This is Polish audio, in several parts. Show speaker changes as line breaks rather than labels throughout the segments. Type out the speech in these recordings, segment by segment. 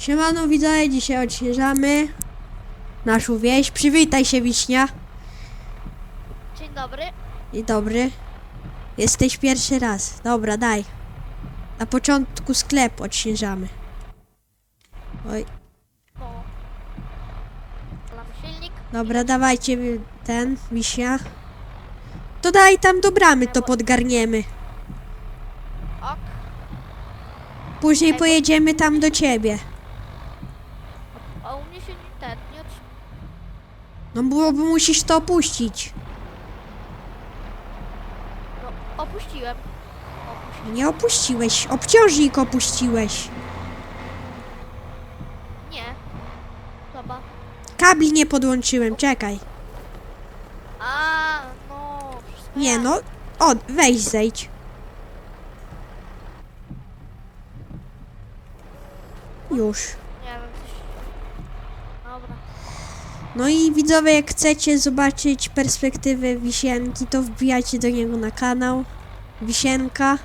Siemano widzowie, dzisiaj odświeżamy naszą wieś. Przywitaj się Wiśnia.
Dzień dobry.
I dobry. Jesteś pierwszy raz. Dobra, daj. Na początku sklep odświeżamy. Oj,
No.
Dobra, dawajcie ten, Wiśnia. To daj tam do bramy, to podgarniemy.
Ok.
Później pojedziemy tam do ciebie.
A u mnie się nie ten, nie otrzyma.
No bo musisz to opuścić.
No, opuściłem. Opuściłem.
Nie opuściłeś, obciążnik opuściłeś.
Nie. Chyba.
Kabli nie podłączyłem, czekaj.
A, no.
Nie no, o, weź zejdź. Już.
Nie wiem, coś... Dobra.
No i widzowie, jak chcecie zobaczyć perspektywę Wisienki, to wbijajcie do niego na kanał. Wisienka,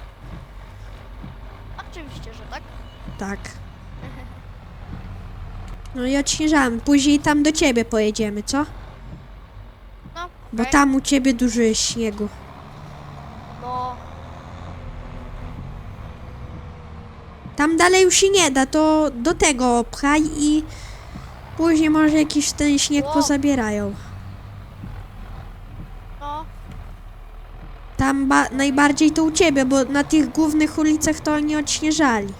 Oczywiście, że tak.
tak. No i odśnieżamy. Później tam do ciebie pojedziemy, co?
No,
Bo
okej.
tam u ciebie dużo jest śniegu.
No,
Tam dalej już się nie da, to do tego pchaj i później może jakiś ten śnieg
Wow.
pozabierają.
no.
Tam ba- najbardziej to u ciebie, bo na tych głównych ulicach to oni odśnieżali.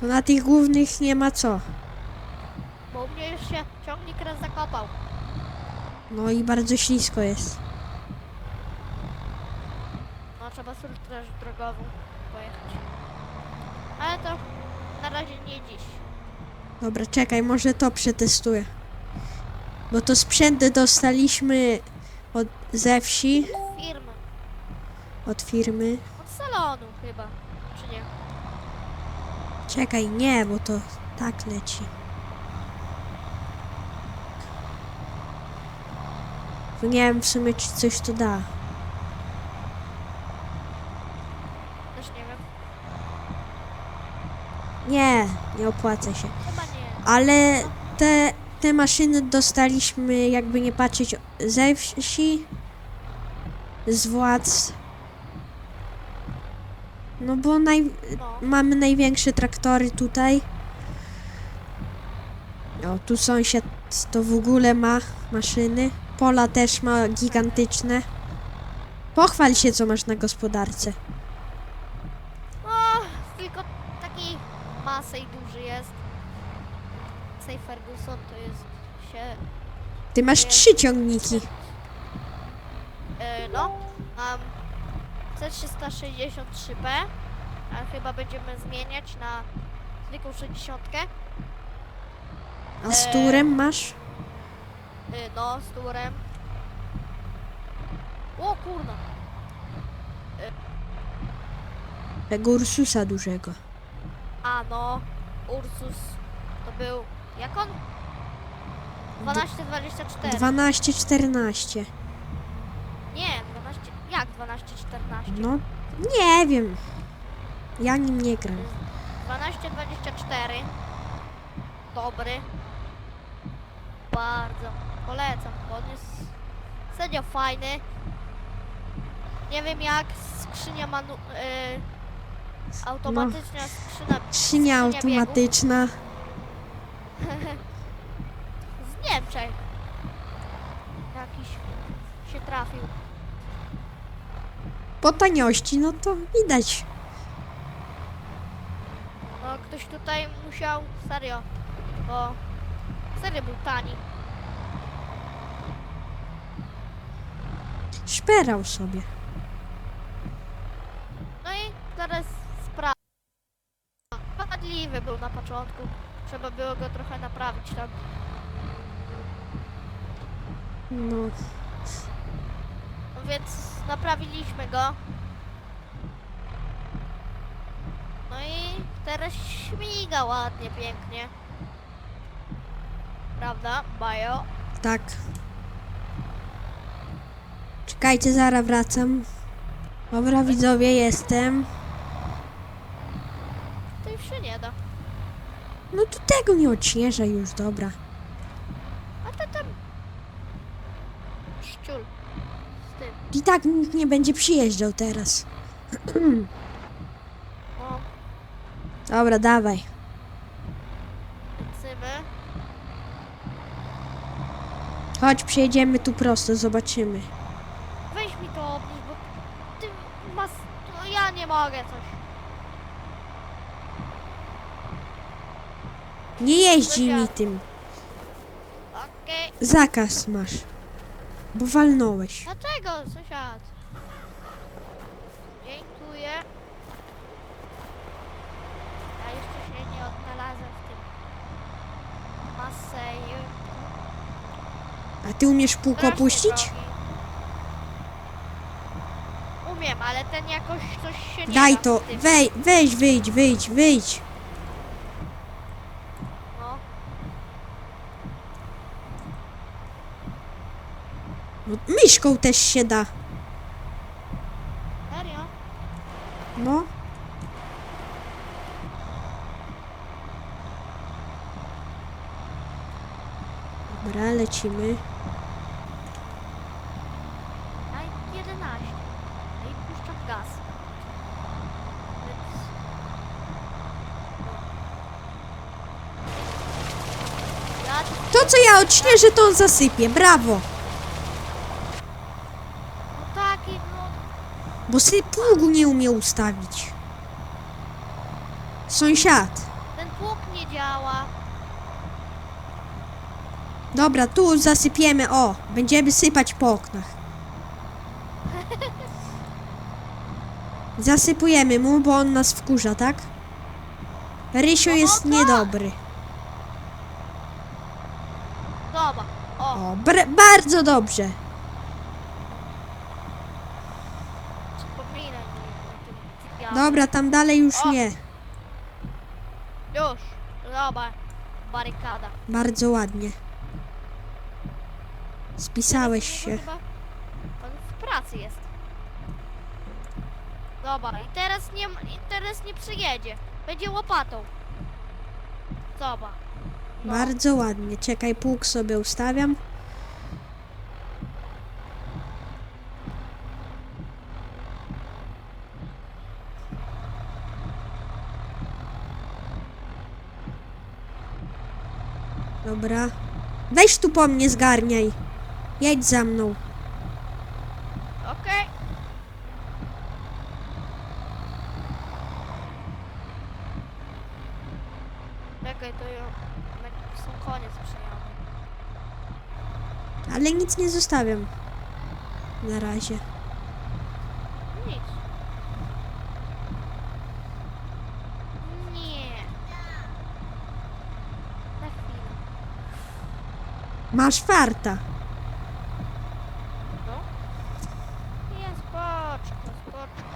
To na tych głównych nie ma co.
Bo u mnie już się ciągnik raz zakopał.
No i bardzo ślisko jest.
No, trzeba sobie straż drogową pojechać. Ale to na razie nie dziś.
Dobra, czekaj, może to przetestuję. Bo to sprzęty dostaliśmy od, ze wsi,
Firmy.
od firmy.
Od salonu chyba. Czy nie?
Czekaj, nie, bo to tak leci. Bo nie wiem w sumie, czy coś to da.
Też nie wiem.
Nie, nie opłaca się.
Chyba nie.
Ale te, te maszyny dostaliśmy, jakby nie patrzeć, ze wsi, z władz. No bo naj,
No.
mamy największe traktory tutaj. O, tu sąsiad to w ogóle ma maszyny. Pola też ma gigantyczne. Pochwal się, co masz na gospodarce.
No, tylko taki masej duży jest. Say Ferguson to jest się...
Ty masz trzy ciągniki.
Yy, no, mam C363P, a chyba będziemy zmieniać na zwykłą 60.
A z turem masz?
Yy, no, z turem. O kurna,
Tego Ursusa dużego.
a no, Ursus to był, jak on? 1224.
12-14.
Nie, 12, jak 12, 14?
No, nie wiem. Ja nim nie gram.
1224. Dobry. Bardzo. Polecam. On jest serio fajny. Nie wiem jak skrzynia manu... Yy, automatyczna skrzynia...
Skrzynia
biegów
automatyczna.
Z Niemczech. Jakiś się trafił.
Po taniości, no to widać.
No ktoś tutaj musiał... Serio. Bo... Serio był tani.
Szperał sobie.
No i teraz. Był na początku. Trzeba było go trochę naprawić tam.
No,
No więc naprawiliśmy go. No i teraz śmiga ładnie, pięknie. Prawda, Bajo?
tak. Czekajcie, zaraz wracam. Dobra, widzowie, jestem.
Już się nie da.
No to tego nie odśnieża już, dobra.
A to tam... Szczul. Z tym.
I tak nikt nie będzie przyjeżdżał teraz.
O,
Dobra, dawaj.
lecimy.
Chodź, przyjedziemy tu prosto, zobaczymy.
Weź mi to obniż, bo ty masz... No ja nie mogę coś.
Nie jeździ mi tym.
Okej.
Zakaz masz. Bo walnąłeś.
Dlaczego, sąsiad? Dziękuję. Ja jeszcze się nie odnalazłem w tym maseju.
A ty umiesz półko
Strasznie
puścić?
drogi. Umiem, ale ten jakoś coś się nie
Daj
da
to.
w tym.
Wej, weź, wyjdź, wyjdź, wyjdź.
No.
No, myszką też się da.
Serio?
No. Dobra, lecimy.
Daj 11. No i puszczam gaz. Więc... Ja
To, co ja odśnieżę, to on zasypie. Brawo.
no taki, no...
Bo sobie pługu nie umie ustawić. Sąsiad.
Ten pług nie działa.
Dobra, tu zasypiemy. O, będziemy sypać po oknach. Zasypujemy mu, bo on nas wkurza, tak? Rysio
No
jest
tak.
niedobry.
Dobra. O,
O, br- bardzo dobrze.
przypominaj mi o tym typiarzu.
Dobra, tam dalej już
O.
nie.
Już. Dobra. Barykada.
Bardzo ładnie. Spisałeś się.
Chyba on w pracy jest. Dobra, i teraz nie, i teraz nie przyjedzie. Będzie łopatą. Dobra. No.
Bardzo ładnie. Czekaj, pług sobie ustawiam. Dobra. Weź tu po mnie, zgarniaj. Jedź za mną.
Okej. Czekaj, to sam koniec.
Ale nic nie zostawiam. Na razie.
Nic. Nie. Na chwilę.
Masz farta.
No. Nie, spoczko, spoczko.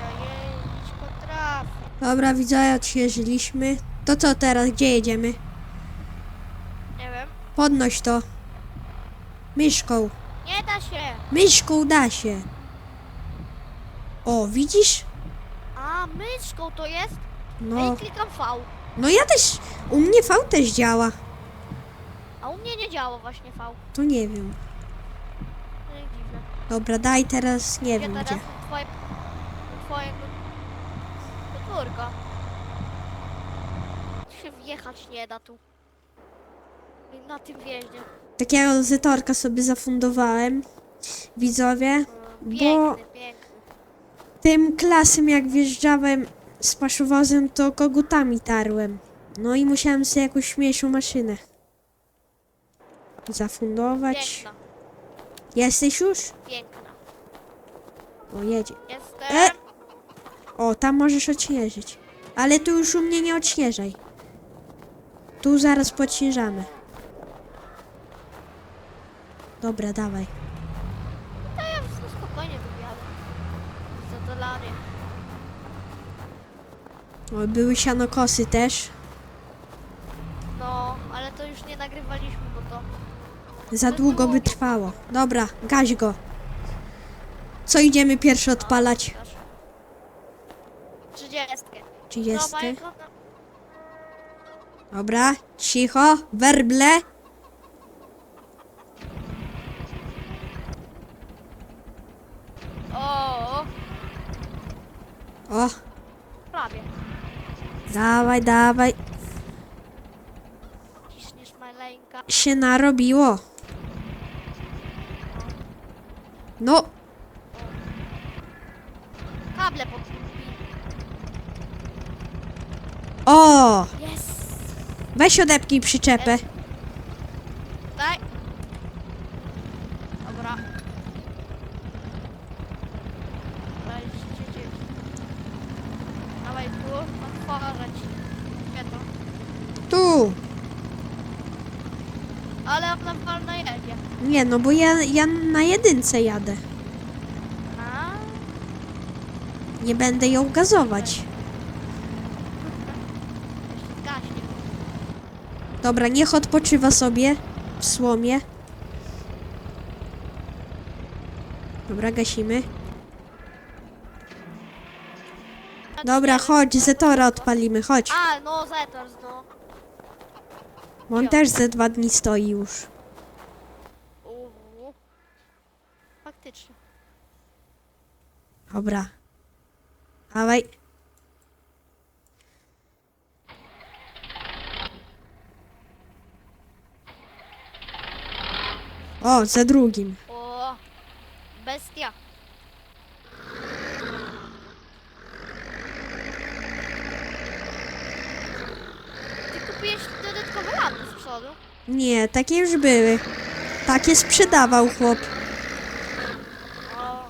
Ja jeździć potrafię.
Dobra, widzowie, odświeżyliśmy. To co teraz? Gdzie jedziemy?
Nie wiem.
Podnoś to. Myszką.
Nie da się.
Myszką da się. O, widzisz?
A, myszką to jest?
No.
I klikam V.
No ja też. U mnie V też działa.
A u mnie nie działa właśnie V.
To nie wiem.
To jest dziwne.
Dobra, daj teraz nie
Gdzie
wiem
teraz
gdzie.
u twoje, u twojego podwórka? się wjechać nie da tu. Na tym wjeździe.
Takiego zetorka sobie zafundowałem. Widzowie.
No,
Bo-
Piękny, piękny.
Tym klasem jak wjeżdżałem z paszowozem to kogutami tarłem. No i musiałem sobie jakąś śmieszną maszynę zafundować.
Piękna,
Jesteś już?
piękna.
O, jedzie.
Jestem.
E! O, tam możesz odśnieżyć. Ale tu już u mnie nie odśnieżaj. Tu zaraz podśnieżamy. Dobra, dawaj.
To ja no, spokojnie wyjadę. Zadolanie.
O, były sianokosy też.
No, ale to już nie nagrywaliśmy.
Za długo by trwało. Dobra, gaś go. Co idziemy pierwszy odpalać?
Trzydziestkę.
Jest?
Dobra,
cicho, werble.
O,
O,
prawie.
dawaj, dawaj.
Ciśniesz maleńka.
Się narobiło. No,
Kable podkupi.
o,
Jest.
weź odepnij przyczepę.
Daj. Dobra. Daj się dzieje. Dawaj tu, otworzyć. Światło.
Tu.
Ale
Nie, no bo ja, ja na jedynce jadę.
A?
Nie będę ją gazować.
Jeszcze zgaśnie.
Dobra, niech odpoczywa sobie w słomie. Dobra, gasimy. Dobra, chodź, Zetora odpalimy, chodź.
A, no Zetors, no.
Bo on też ze dwa dni stoi już.
Uuu. Faktycznie.
Dobra. Dawaj. O, za drugim.
O, bestia. Ty kupiłeś dodatkowe lampy z przodu?
Nie, takie już były. Takie sprzedawał chłop.
O.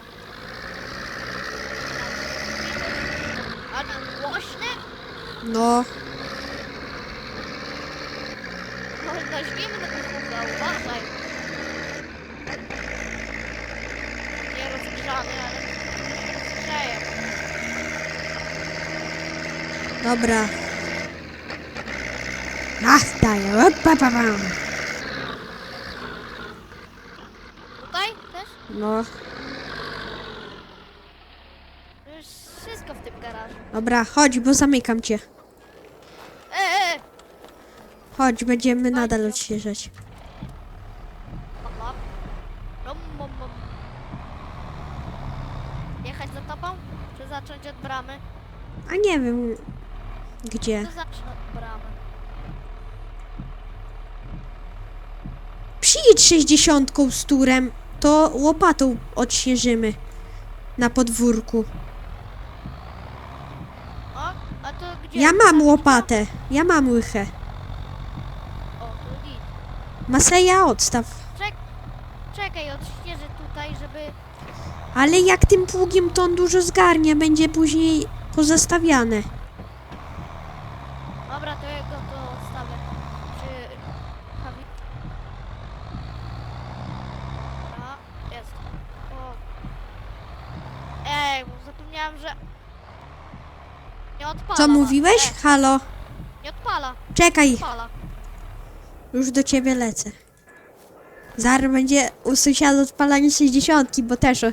A ten głośny?
No,
No, weźmiemy na kuchę, uważaj. Nie rozgrzany, ale grzeje.
dobra. Daję. Opa, pa, pam.
Tutaj też?
No,
Już wszystko w tym garażu.
dobra, chodź, bo zamykam cię. Chodź, będziemy nadal odświeżać.
Jechać za tobą? Czy zacząć od bramy?
A nie wiem, gdzie.
To zacznę od bramy.
Przyjedź 60 z turem, to łopatą odświeżymy na podwórku.
O, a to gdzie?
Ja mam łopatę, ja mam łychę. Maseja odstaw.
Czek, czekaj, odśnieżę tutaj, żeby...
Ale jak tym pługiem to on dużo zgarnia, będzie później pozastawiane.
Dobra, to ja go to odstawię. Czy... Hawi... A, jest. O. Ej, bo zapomniałam, że... Nie odpala.
Co mówiłeś?
E,
Halo?
nie odpala,
Czekaj,
odpala.
Już do ciebie lecę. Zaraz będzie u sąsiada odpalanie 60, bo też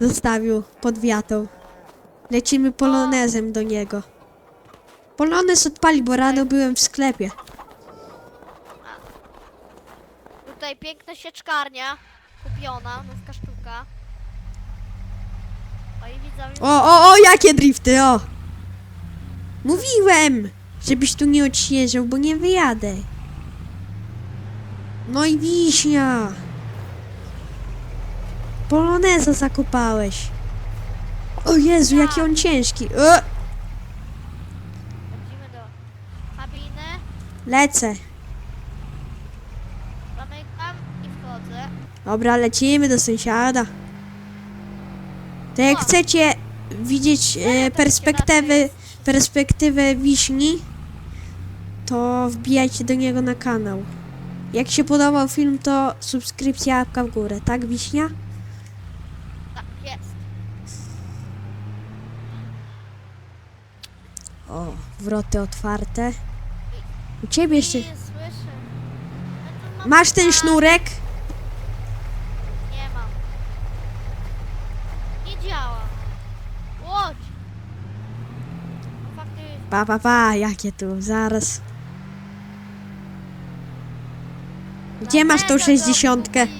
zostawił pod wiatą. Lecimy polonezem do niego. Polonez odpali, bo rano byłem w sklepie.
Tutaj piękna sieczkarnia. Kupiona, nówka sztuka. O i widzowie...
O, o, o, jakie drifty, o! Mówiłem, żebyś tu nie odświeżał, bo nie wyjadę. No i wiśnia. Poloneza zakopałeś. O Jezu, jaki on ciężki. O,
Wchodzimy do kabiny.
lecę.
Zamykam i wchodzę.
Dobra, lecimy do sąsiada. To jak
O.
chcecie widzieć e, perspektywy, perspektywę wiśni, to wbijajcie do niego na kanał. Jak się podobał film, to subskrypcja, łapka w górę, tak wiśnia?
Tak, jest.
O, wroty otwarte. U ciebie jeszcze...
Nie słyszę. Mam
Masz ten
tak.
sznurek?
Nie mam. Nie działa. Łódź. No faktycznie.
Pa, pa, pa, jakie tu, zaraz. Gdzie masz tą
Tego
60?
zgubiłeś.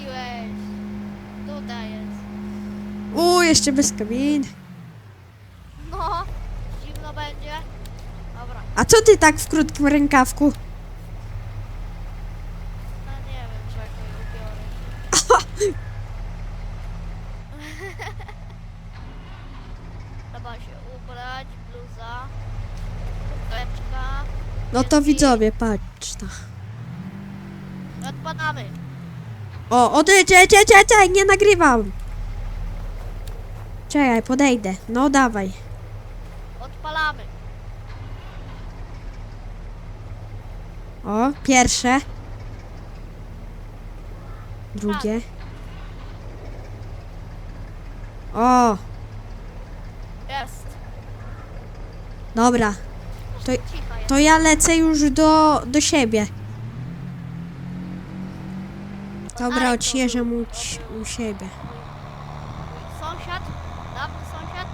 Tutaj jest.
U, jeszcze bez kabiny.
No, zimno będzie. Dobra,
A co ty tak w krótkim rękawku?
no nie wiem, czego je ubiorę. Trzeba się ubrać, bluza, kurteczka.
No to widzowie, patrz ta.
i Odpadamy.
O, o, ty, czekaj, czekaj, czekaj, nie nagrywam. Czekaj, podejdę. No dawaj.
Odpalamy.
O, pierwsze. Drugie. O,
Jest.
dobra. To-
Cicha jest.
To ja lecę już do, do siebie. Dobra, ci-
był
u siebie.
mój sąsiad, dawny sąsiad.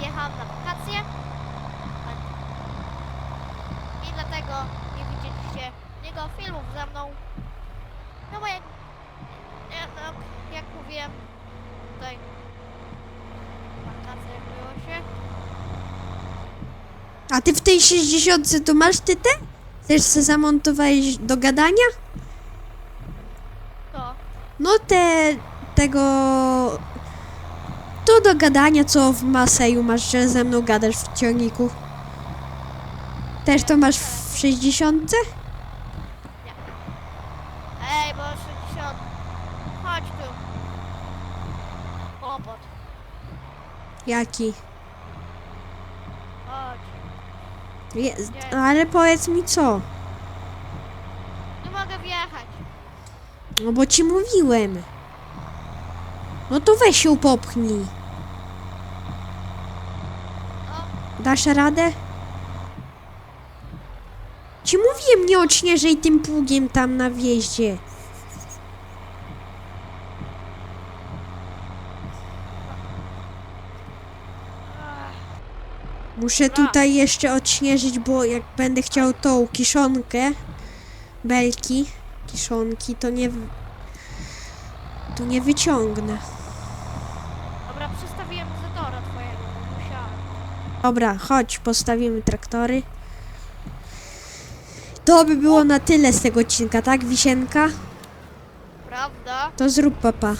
Jechałem na wakacje. I dlatego nie widzieliście jego filmów ze mną. No bo jak, ja, no, jak mówiłem, tutaj wakacje było się.
A ty w tej 60 to masz ty te? Chcesz se zamontować do gadania? Te, tego... To do gadania, co w Maseju masz, że ze mną gadasz w ciągniku. Też to masz w 60?
Ej, bo 60. Chodź tu. Kłopot.
Jaki?
Chodź.
Jest, ale powiedz mi co?
Nie mogę wjechać.
No bo ci mówiłem. No to weź się popchnij. Dasz radę? Ci mówiłem, nie odśnieżej tym pługiem tam na wjeździe. Muszę tutaj jeszcze odśnieżyć, bo jak będę chciał tą kiszonkę, belki, kiszonki, to nie, to nie wyciągnę.
Dobra, przestawiłem zatora twojego, bo musiałem.
Dobra, chodź, postawimy traktory. To by było na tyle z tego odcinka, tak, Wisienka?
Prawda?
To zrób papa.